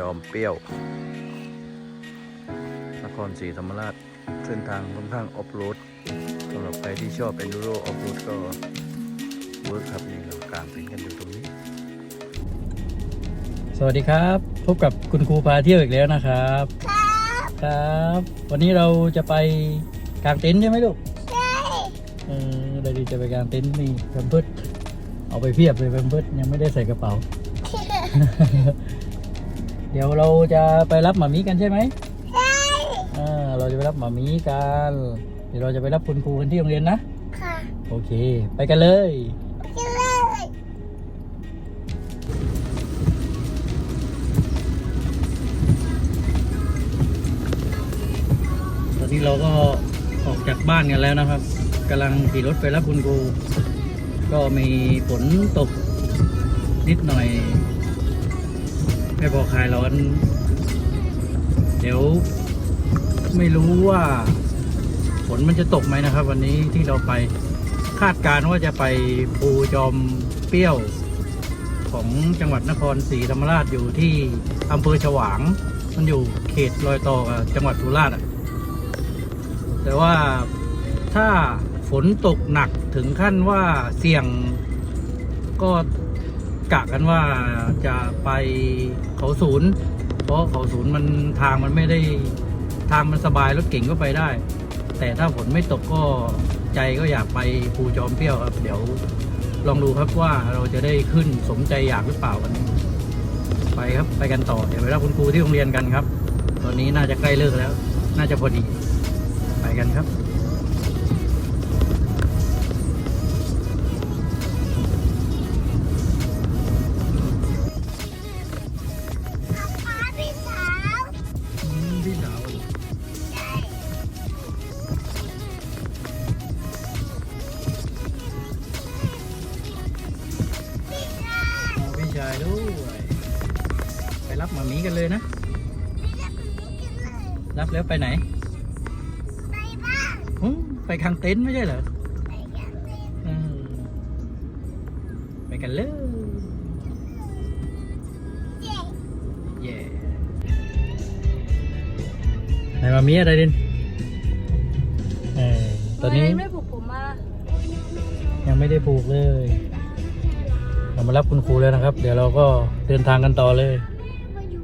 จอมเปรี้ยว นครศรีธรรมราช เส้นทางค่อนข้างออฟโรดสำหรับใครที่ชอบ e n d u r o ออฟโรดก็เวิร์คครับนี่เรากางเต็นท์กันอยู่ตรงนี้ สวัสดีครับ พบกับคุณครูพาเที่ยวอีกแล้วนะครับ ครับ วันนี้เราจะไปกางเต็นท์ใช่ไหมลูกใช่เออเราดีจะไปกางเต็นท์นี่แพมเพิร์ดเอาไปเพียบเลยแพมเพิร์ดยังไม่ได้ใส่กระเป๋า เดี๋ยวเราจะไปรับหมามีกันใช่ไหมใช่อ่าเราจะไปรับหมามีกัน เดี๋ยวเราจะไปรับคุณครูกันที่โรงเรียนนะ ค่ะ โอเค ไปกันเลยกินเลยตอนนี้เราก็ออกจากบ้านกันแล้วนะครับกำลังขี่รถไปรับคุณครูก็มีฝนตกนิดหน่อย ไม่พอคลายร้อน เดี๋ยว ไม่รู้ว่าฝนมันจะตกไหมนะครับ วันนี้ที่เราไปคาดการณ์ว่าจะไปภูจอมเปรี้ยว ของจังหวัดนครศรีธรรมราชอยู่ที่อำเภอฉวาง มันอยู่เขตรอยต่อกับจังหวัดสุราษฎร์แต่ว่าถ้าฝนตกหนักถึงขั้นว่าเสี่ยงก็ กะกันว่าจะไปเขาศูนย์ เพราะเขาศูนย์มันทางมันไม่ได้ทางมันสบายรถเก่งก็ไปได้ แต่ถ้าฝนไม่ตกก็ใจก็อยากไปภูจอมเปรี้ยวครับ เดี๋ยวลองดูครับว่าเราจะได้ขึ้นสมใจอยากหรือเปล่าวันนี้ ไปครับไปกันต่อเดี๋ยวไปรับคุณครูที่โรงเรียนกันครับ ตอนนี้น่าจะใกล้เลิกแล้ว น่าจะพอดีไปกันครับายด้วยไปรับหมามีกันเลยนะนี่จะเป็นนี่กินเลยรับแล้วไปไหน ไปบ้านอืมไปกางเต็นท์ไม่ใช่เหรอไปกันเลยอืมไปกันเลยเจ๊เย่ไหนหมามีอะไรดินเออตอนนี้ไม่ผูกผมมายังไม่ได้ผูกเลย เรามารับคุณครูแล้วนะครับ เดี๋ยวเราก็เดินทางกันต่อเลยมาอยู่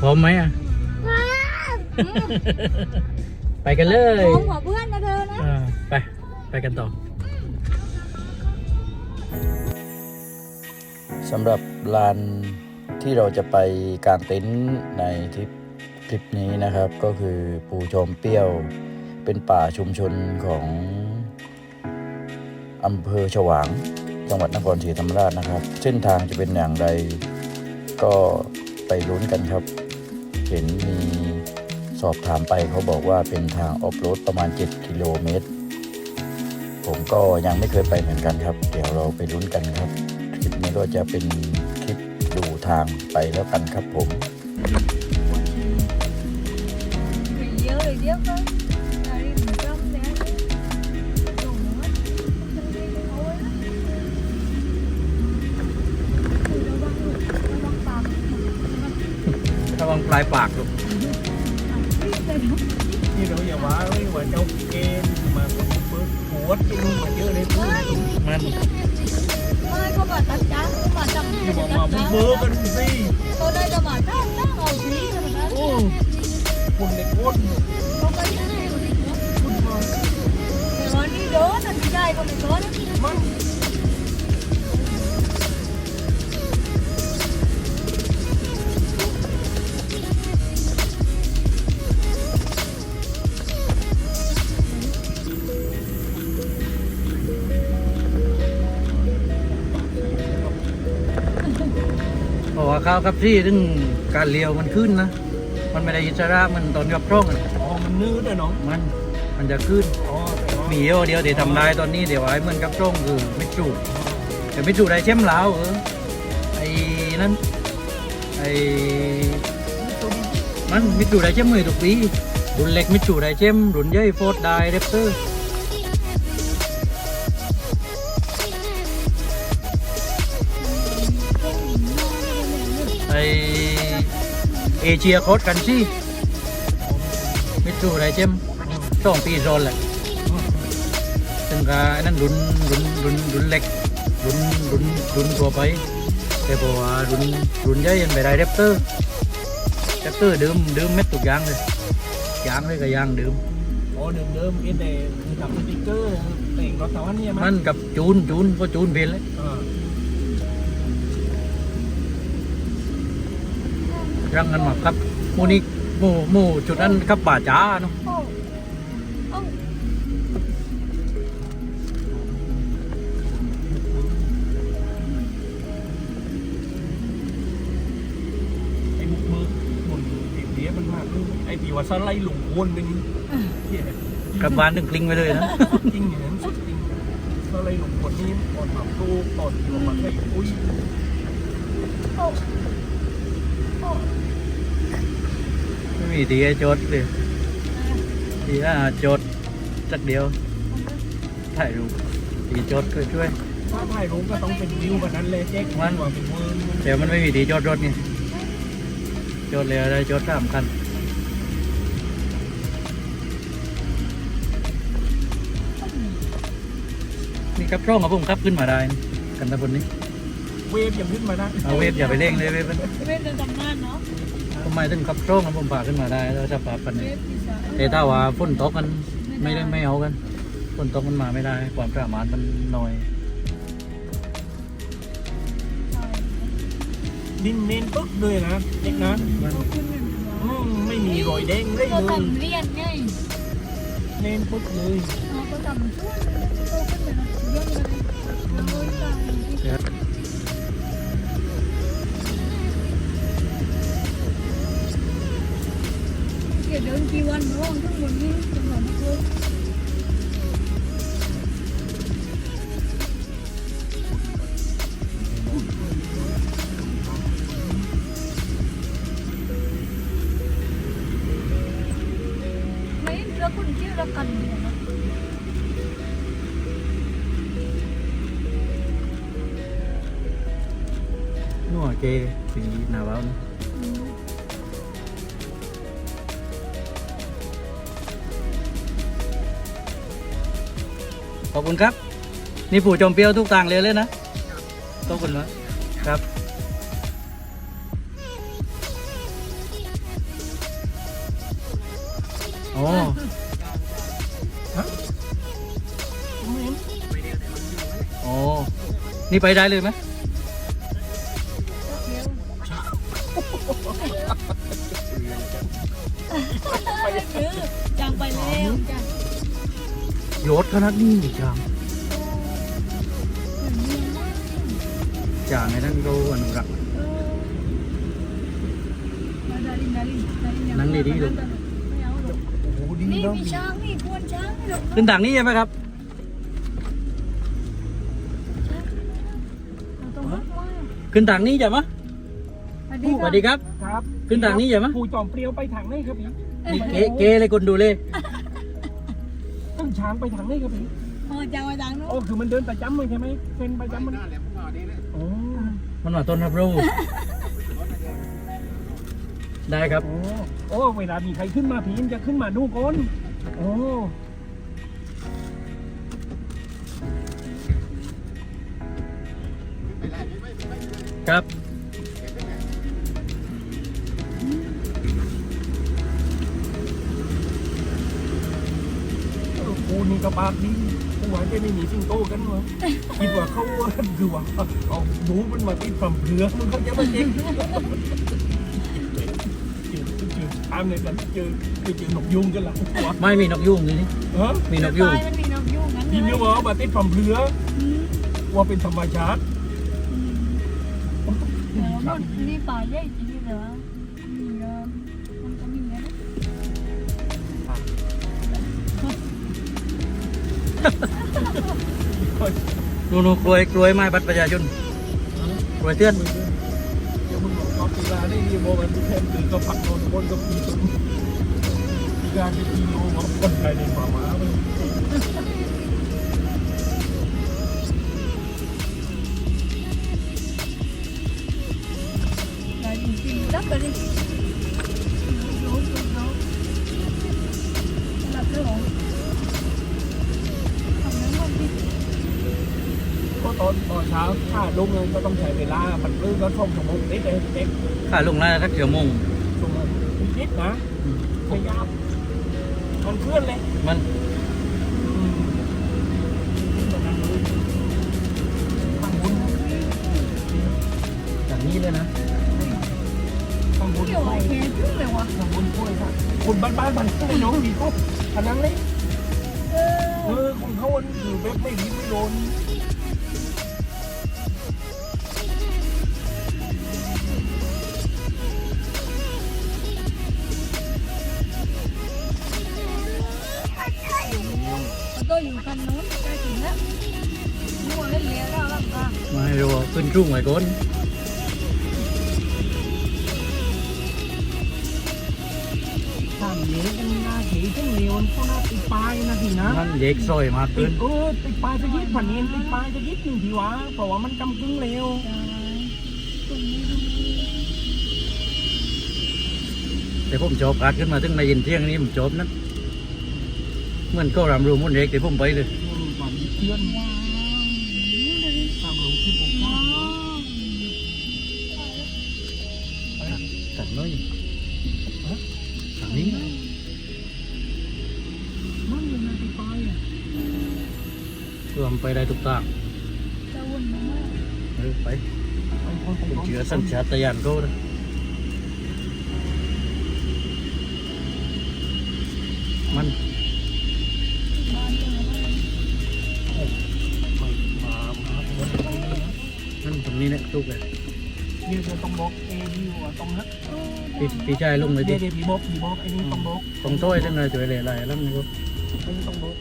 พร้อมไหมอะว้าวไปกันเลยผมหัวเพื่อนนะเธอนะ อ่า ไป ไปกันต่อ สำหรับลานที่เราจะไปกางเต็นท์ในทริปทริปนี้นะครับ ก็คือภูจอมเปรี้ยว เป็นป่าชุมชนของอำเภอฉวาง จังหวัดนครศรีธรรมราชนะครับ เส้นทางจะเป็นอย่างไรก็ไปลุ้นกันครับ เห็นมีสอบถามไปเขาบอกว่าเป็นทางออฟโรดประมาณ 7 กิโลเมตร ผมก็ยังไม่เคยไปเหมือนกันครับ เดี๋ยวเราไปลุ้นกันครับ คลิปนี้ก็จะเป็นคลิปดูทางไปแล้วกันครับผมเยอ ลายปากลูกวิ่งเลยเนาะนี่เราอย่าว่าไม่ว่าเจ้าเกณฑ์มาเปิดหัวจริงมาเยอะเลยพูดมันไม่เขาบอกตัดจ้าเขาบอกจำที่บอกมามึงเบอร์กันสิเขาได้จะบอกตั้งตั้งเอาสีเลยนะโอ้คุณเด็กอ้วนเขาก็ยังให้คนที่หัวคุณมาแต่วันนี้โดนนะที่ได้ก็ไม่โดนนะมัน ว่าข้าวครับที่ซึ่งการเลี้ยวมันขึ้นนะ มันไม่ได้อิสระมันตอนกับร่องอะอ๋อมันนื้อนะน้องมันมันจะขึ้นอ๋อแต่ว่ามีเดียวเดียวเดี๋ยวทำได้ตอนนี้เดี๋ยวไอ้เหมือนกับร่องคือไม่จูดแต่ไม่จูดได้เช่มแล้วเออไอ้นั่นไอ้มันมิจูได้เช่มมือทุกปีรุ่นเล็กมิจูได้เช่มรุ่นใหญ่โฟร์ดได้เรปเตอร์ เชียโคดกันซี่มิตซูไรเจมสองปีซ้อนแหละซึ่งก็ไอ้นั่นรุนรุนรุนรุนเล็กรุนรุนรุนตัวไป แต่พอว่ารุนรุนใหญ่ยังไปได้เรปเตอร์เรปเตอร์ดื่มดื่มเม็ดตุกอยางเลยยางเลยก็ยางดื่มโอ้เดิมเดิมๆเอ็นแต่ทำสติ๊กเกอร์แต่งรถสวรรค์เนี่ยมั้มันกับจูนจูนก็จูนเพลเลย รังกันมาครับหมูนี่หมูหมูจุดนั้นครับป่าจ้าเนาะโอ้โอ้ไอ้มุกมือหมุนติดเดียมันมากเลยไอ้ปีว่าสไลด์หลงวนเป็นเหี้ยกลับบ้านถึงกลิ้งไปเลยนะ จริงอย่างนั้นสุดจริงสไลด์หลงวนนี่ตอนแบบตู้ตอนที่ว่มาแค่อุ้ยโอ้โอ้ ไม่มีทีให้โจทย์เลยทีน่าโจทย์สักเดียว ถ่ายรูปทีโจทย์ก็ช่วย ถ้าถ่ายรูปก็ต้องเป็นวิวแบบนั้นเลยเจ๊กมันกว่าเป็นเวิร์นเดี๋ยวมันไม่มีทีโจทย์รถไงโจทย์เลยอะไรโจทย์สามคันนี่ครับช่องกับผมครับขึ้นมาได้นะกันตะบนนี้ เวฟยังขึ้นมาได้เอาเวฟอย่าไปเร่งเลยเวฟมันเวฟเดินตำนานเนาะทำไมถึงขับช่องกับผมพาขึ้นมาได้แล้วจะปาปันเวนี้ฟที่สามแต่ถ้าว่าฝนตกกันไม่ได้ไม่เอากันฝนตกมันมาไม่ได้ ความสามารถมันน้อยดินเน้นปึ๊กเลยนะเจ๊กนะมันขึ้นหนึ่งอืมไม่มีรอยแดงเลยเราเลยทำเรียนไงเน้นปึ๊กเลยเราก็ทำช่วยโตขึ้นเลยนะเยี่ยมเลย เดี๋ยวเดินกี่วันร้องทั้งหมดนี้จังหวะนี้เลยไม่เราคนที่รักกันเนี่ยนะนัวเกสีหน อานะขอบคุณครับ นี่ปู่จอมเปรี้ยวทุกต่างเลยเลยนะขอบคุณมากครับ โอ้โอ้นี่ไปได้เลยไหมยวจังไปแล้ว จังโยดขนาดนี้จางจางไอ้นั่นก็อนุรักษ์นั่งดีๆลูกโอ้โหดีนี่เนาะมีช้างนี่กวนช้างนี่ลูกขึ้นทางนี้ใช่ไหมครับเราต้องรักว่าขึ้นทางนี้ใช่ไหมสวัสดีสวัสดีครับ ครับ ขึ้นทางนี้ใช่ไหมผู้จอมเปรี้ยวไปทางไหนครับพี่นี่เกเกเลยคนดูเลยต้อง ช้างไปทางไหนครับพี่เออจังไปทางนู้น โอ้คือมันเดินประจำเลยใช่ไหมเป็นประจำมันโอ้มันมาต้นรับรู้ ได้ครับ โอ้โอ้เวลามีใครขึ้นมาผีมันจะขึ้นมาดูก่อนโอ้ครับ กูนี่กระบาดดีกูว่าจะไม่มีสิงโตกันวะคิดว่าเขาคือว่าเอาหนูมันมาติดฝั่งเรือมันเขาจะมาเจ๊งเจอเจอตามเลยกันเจอไปเจอนกยุงกันหลังหัวไม่มีนกยุ่งนี่นี่เออมีนกยุ่งตายมันมีนกยุ่งงั้นยินเลดียว่าเอามาติดฝั่งเรืออืมว่าเป็นธรรมชาติอืมเดี๋ยวมันนี่ป่าใหญ่จริง นู่นกล้วยกล้วยไม้บัตรประชาชนกล้วยเตือนกีฬาได้ยีโมมันแทนตื่นก็พักนอนบนก็ปีตุ้มกีฬาที่ยีโมมันคนไทยในป่าหมาเลยรับไปดิรู้สึกเราหลับแล้วหรอ นตอนเช้าถ้าลุกเลยก็ต้องใช้เวลามันลื่นก็ท่องชั่วโมงนิดเองเด็กค่าลงแล้วสักชั่วโมงชั่วโมงนิดๆนะไม่ยากมันเคลื่อนเลยมันอืมแบบนั้นเลยข้างบนอย่างนี้เลยนะข้างบนเกี่ยวอะไรแค่จุ้งเลยวะข้างบนกล้วยค่ะคนบ้านๆมันไม่น้องดีก็อันนั้นเลยเอเอออของเขามันอยู่แบบไม่ดีไม่โดน มันก็อยู่กันนู้นใกล้ถึงแล้วมั่วเล่นเลี้ยแล้วล่ะค่ะมาให้ดูขึ้นรุ่งไว้ก่อนทำเยอะกันนาทีทั้งเร็วเขาน่าติดปลายนะทีนะมันเด็กซอยมากติขึ้ดนเออติดปลายจะยิดผันเองติดปลายจะยิดหนึ่งทีวะเพราะว่ามันกำกึ่งเร็วใช่ตรงนี้ดูแต่ผมจอบกัดขึ้นมาถึงในเย็นเที่ยงนี้ผมจอบนั้นเห มือนก็รำรูมุ่นเด็กแต่ผมไปเลยนี่ก่อนเพื่อนว้าวนี่เลยทำรู้ที่ผมทว้าวตัดน้อยทางนี้ำมันยังไงติดปลายอะรวมไปได้ทุกทางจะวุ่นมากเออไปไอ้คนไปผมเชื่อสัญชาตญาณเขานะมัน ตรงนี้เนี่ยทุกเลยนี่จะต้องบล็อกเอวิวอะตรงนั้นพี่พี่ชายลงเลยดิเดี๋ยวเดี๋ยวพี่บล็อกพี่บล็อกไอ้นี่ต้องบล็อกตรงต้อยตั้งเลยจุยเลยอะไรแล้วนี่ก็ไอ้นี่ต้องบล็อก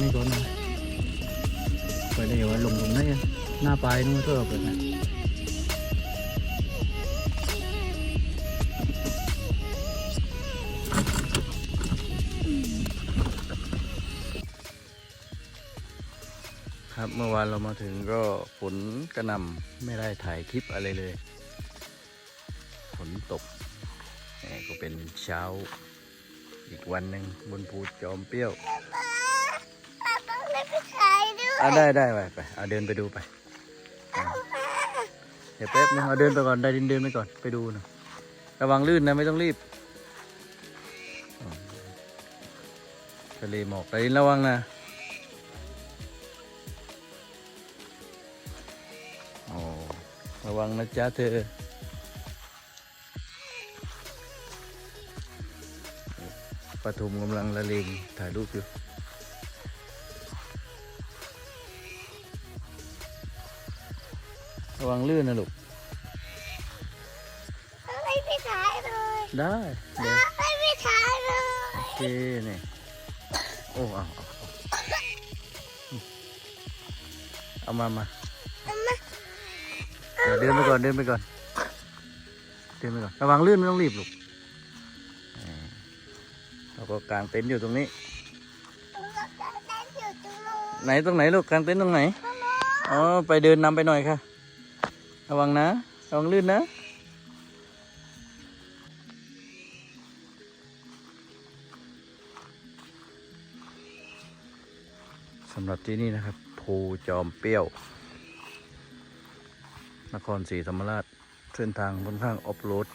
นี่จุดนี้ก่อนนะไปได้ว่าลงตรงไหนอะหน้าปลายนู้นก็เปิดนะครับเมื่อวานเรามาถึงก็ฝนกระหน่ำไม่ได้ถ่ายคลิปอะไรเลย ฝนตกนี่ก็เป็นเช้าอีกวันหนึ่งบนภูจอมเปรี้ยว อะได้ได้ไปไปเอาเดินไปดูไปอะเดี๋ยวแป๊บนึงเอาเดินไปก่อนได้ดินเดินไปก่อนไปดูหนะระวังลื่นนะไม่ต้องรีบอ๋อทะเลหมอกได้ดินระวังนะโอ้ระวังนะจ๊ะเธอปทุมกำลังละเลงถ่ายรูปอยู่ ระวังลื่นนะลูกไม่ไปถ่ายเลยได้เดี๋ยวไม่ไปถ่ายเลยโอเคนี่โอ้เอาเอาเอาเอามามาเดี๋ยวเดินไปก่อนเดินไปก่อนเดินไปก่อนระวังลื่นไม่ต้องรีบลูกอ่าเราก็กางเต็นท์อยู่ตรงนี้ไหนตรงไหนลูกกางเต็นท์ตรงไหนอ๋อไปเดินนำไปหน่อยค่ะ ระวังนะ ระวังลื่นนะสำหรับที่นี่นะครับ ภูจอมเปรี้ยว นครศรีธรรมราช เส้นทางค่อนข้างออฟโรด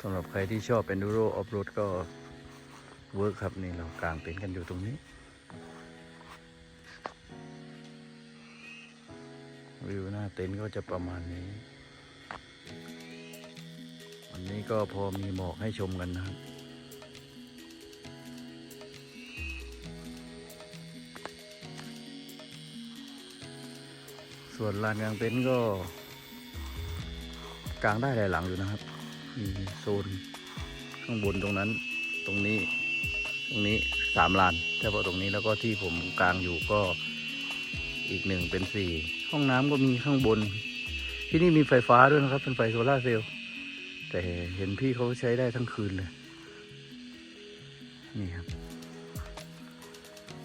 สำหรับใครที่ชอบเป็นดูโรออฟโรดก็เวิร์คครับ นี่เรากางเต็นท์กันอยู่ตรงนี้ วิวหน้าเต็นท์ก็จะประมาณนี้ วันนี้ก็พอมีหมอกให้ชมกันนะครับส่วนลานกลางเต็นท์ก็กางได้หลายหลังอยู่นะครับ มีโซนข้างบนตรงนั้น ตรงนี้ ตรงนี้สามลานเฉพาะตรงนี้แล้วก็ที่ผมกางอยู่ก็ อีกหนึ่งเป็นสี่ห้องน้ำก็มีข้างบน ที่นี่มีไฟฟ้าด้วยนะครับ เป็นไฟโซลาเซลล์แต่เห็นพี่เขาใช้ได้ทั้งคืนเลย นี่ครับ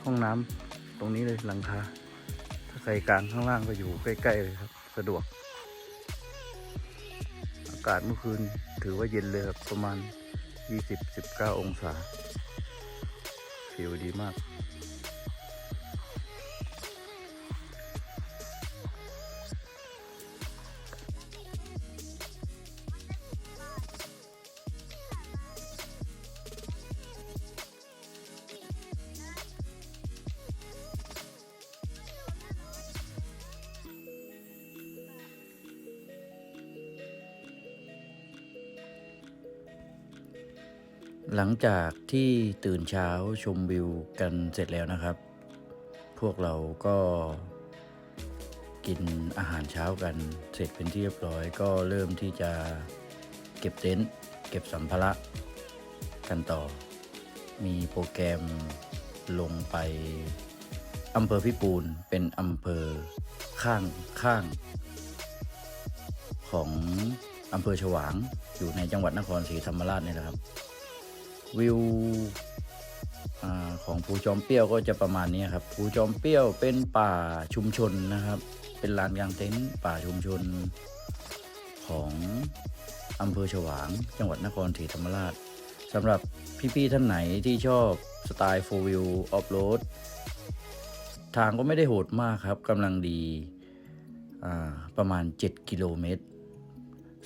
ห้องน้ำตรงนี้เลยหลังคาถ้าใครกลางข้างล่างก็อยู่ใกล้ ๆ เลยครับ สะดวก อากาศเมื่อคืนถือว่าเย็นเลยครับ ประมาณ 20-19 องศาฟิลดีมาก หลังจากที่ตื่นเช้าชมวิวกันเสร็จแล้วนะครับ พวกเราก็กินอาหารเช้ากันเสร็จเป็นที่เรียบร้อยก็เริ่มที่จะเก็บเต็นท์เก็บสัมภาระกันต่อ มีโปรแกรมลงไปอำเภอพิปูนเป็นอำเภอข้างข้าง ของอำเภอฉวางอยู่ในจังหวัดนครศรีธรรมราชนี่แหละครับ วิวอของภูจอมเปรี้ยวก็จะประมาณนี้ครับภูจอมเปรี้ยวเป็นป่าชุมชนนะครับ เป็นลานกลางเต็นท์ป่าชุมชนของอำเภอฉวาง จังหวัดนครศรีธรรมราชสำหรับพี่ๆท่านไหนที่ชอบสไตล์4 wheel off road ทางก็ไม่ได้โหดมากครับกำลังดีประมาณ 7 กิโลเมตร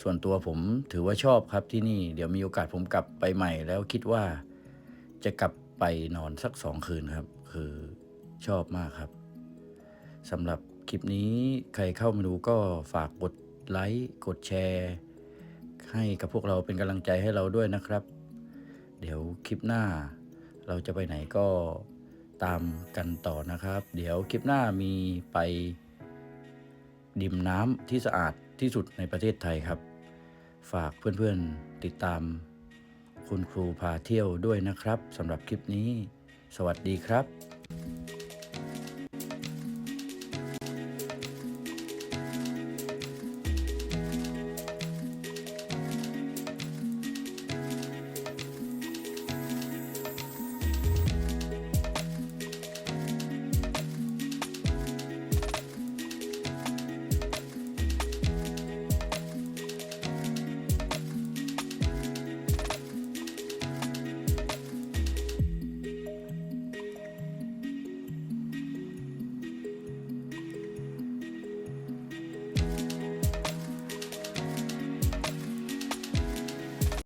ส่วนตัวผมถือว่าชอบครับที่นี่ เดี๋ยวมีโอกาสผมกลับไปใหม่ แล้วคิดว่าจะกลับไปนอนสักสองคืนครับ คือชอบมากครับสำหรับคลิปนี้ใครเข้ามาดูก็ฝากกดไลค์กดแชร์ ให้กับพวกเราเป็นกำลังใจให้เราด้วยนะครับ เดี๋ยวคลิปหน้าเราจะไปไหนก็ตามกันต่อนะครับ เดี๋ยวคลิปหน้ามีไปดิมน้ำที่สะอาดที่สุดในประเทศไทยครับ ฝากเพื่อนๆติดตาม คุณครูพาเที่ยวด้วยนะครับสำหรับคลิปนี้ สวัสดีครับ